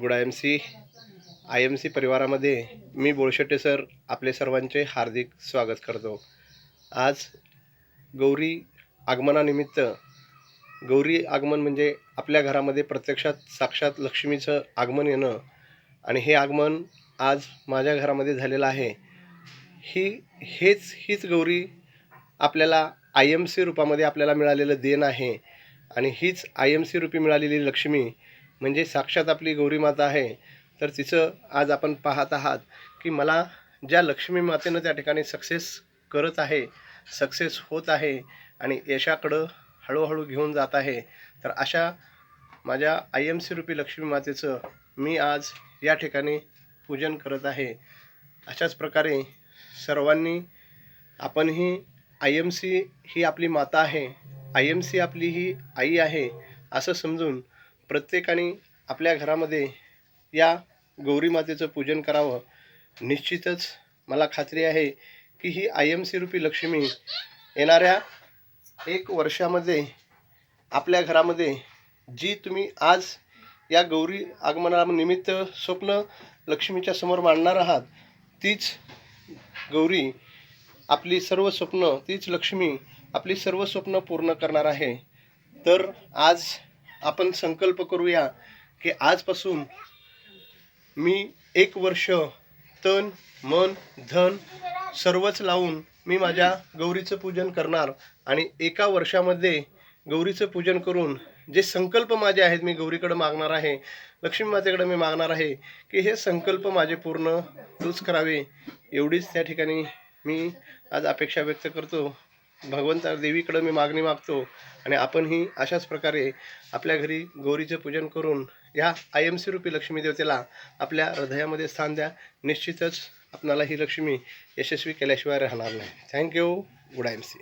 Good I M C I M C परिवारामध्ये मी बोळशेटे sir आपले सर्वांचे हार्दिक स्वागत करतो. आज गौरी आगमनानिमित्त गौरी आगमन म्हणजे आपल्या घरामध्ये प्रत्यक्षात साक्षात लक्ष्मीचं आगमन येणं आणि हे आगमन आज माझ्या घरामध्ये झालेलं आहे. ही हेच हीच गौरी आपल्याला आय एम सी रूपामध्ये आपल्याला मिळालेलं देण आहे आणि हीच आय एम सी रूपी मिळालेली लक्ष्मी म्हणजे साक्षात आपली गौरी माता आहे. तर तिचं आज आपण पाहत आहात की मला ज्या लक्ष्मी मातेनं त्या ठिकाणी सक्सेस करत आहे सक्सेस होत आहे आणि यशाकडं हळूहळू घेऊन जात आहे तर अशा माझ्या आय एम सी रूपी लक्ष्मी मातेचं मी आज या ठिकाणी पूजन करत आहे. अशाच प्रकारे सर्वांनी आपणही आय एम सी ही आपली माता आहे. आय एम सी आपली ही आई आहे असं समजून प्रत्येकाने आपल्या घरामध्ये या गौरी मातेचं पूजन करावं. निश्चितच मला खात्री आहे की ही आय एम सी रूपी लक्ष्मी येणाऱ्या एक वर्षामध्ये आपल्या घरामध्ये जी तुम्ही आज या गौरी आगमनानिमित्त स्वप्न लक्ष्मीच्या समोर मांडणार आहात तीच गौरी आपली सर्व स्वप्न तीच लक्ष्मी आपली सर्व स्वप्न पूर्ण करणार आहे. तर आज आपण संकल्प करूया की आजपासून मी एक वर्ष तन मन धन सर्वच लावून मी माझ्या गौरीचं पूजन करणार आणि एका वर्षामध्ये गौरीचं पूजन करून जे संकल्प माझे आहेत मी गौरीकडे मागणार आहे लक्ष्मी मातेकडे मी मागणार आहे की हे संकल्प माझे पूर्ण तूच करावे एवढीच त्या ठिकाणी मी आज अपेक्षा व्यक्त करतो. भगवंता देवीकडं मी मागणी मागतो आणि आपणही अशाच प्रकारे आपल्या घरी गौरीचं पूजन करून या आय एम सी रूपी लक्ष्मी देवतेला आपल्या हृदयामध्ये स्थान द्या. निश्चितच आपणाला ही लक्ष्मी यशस्वी केल्याशिवाय राहणार नाही. Thank you good I M C